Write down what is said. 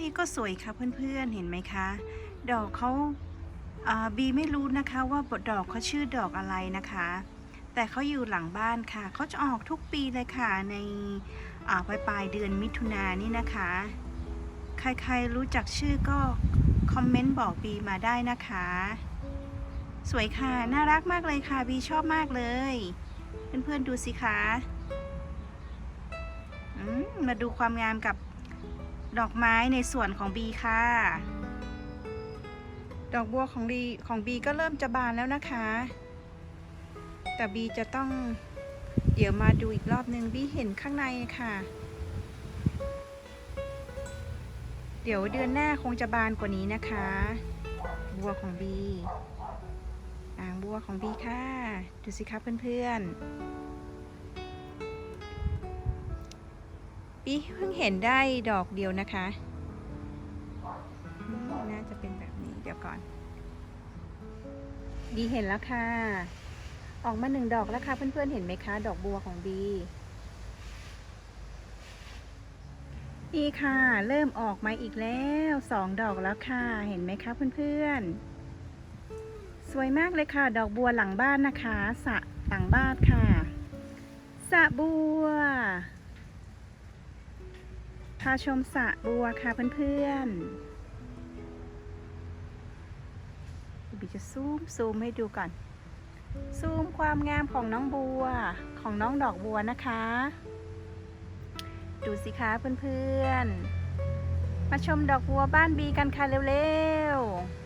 นี้ก็สวยค่ะเพื่อนๆเห็นไหมคะ ดอกเขาอ่าบีไม่รู้นะคะว่าดอกเขาชื่อดอกอะไรนะคะ แต่เขาอยู่หลังบ้านค่ะเขาจะออกทุกปีเลยค่ะในอ่าปลายปลายเดือนมิถุนายนนี่นะคะ ใครๆรู้จักชื่อก็คอมเมนต์บอกบีมาได้นะคะ สวยค่ะ น่ารักมากเลยค่ะบีชอบมากเลย เพื่อนๆดูสิคะมมาดูความงามกับ ดอกไม้ในส่วนของบีค่ะ ดอกบัวของบีของบีก็เริ่มจะบานแล้วนะคะ แต่บีจะต้องเดี๋ยวมาดูอีกรอบนึงบีเห็นข้างในค่ะ เดี๋ยวเดือนหน้าคงจะบานกว่านี้นะคะ บัวของบีอ่างบัวของบีค่ะ ดูสิคะเพื่อนๆ บีเพิ่งเห็นได้ดอกเดียวนะคะน่าจะเป็นแบบนี้เดี๋ยวก่อน บีเห็นแล้วค่ะ ออกมาหนึ่งดอกแล้วค่ะเพื่อนๆเห็นไหมคะ ดอกบัวของบีนี่ค่ะ เริ่มออกมาอีกแล้วสองดอกแล้วค่ะ เห็นไหมคะเพื่อนๆ สวยมากเลยค่ะ ดอกบัวหลังบ้านนะคะสะหลังบ้านค่ะสะบัวาชมสระบัวค่ะเพื่อนๆบีจะซูมซูมให้ดูก่อน ซูมความงามของน้องบัวของน้องดอกบัวนะคะ ดูสิคะเพื่อนๆ มาชมดอกบัวบ้านบีกันค่ะเร็วๆ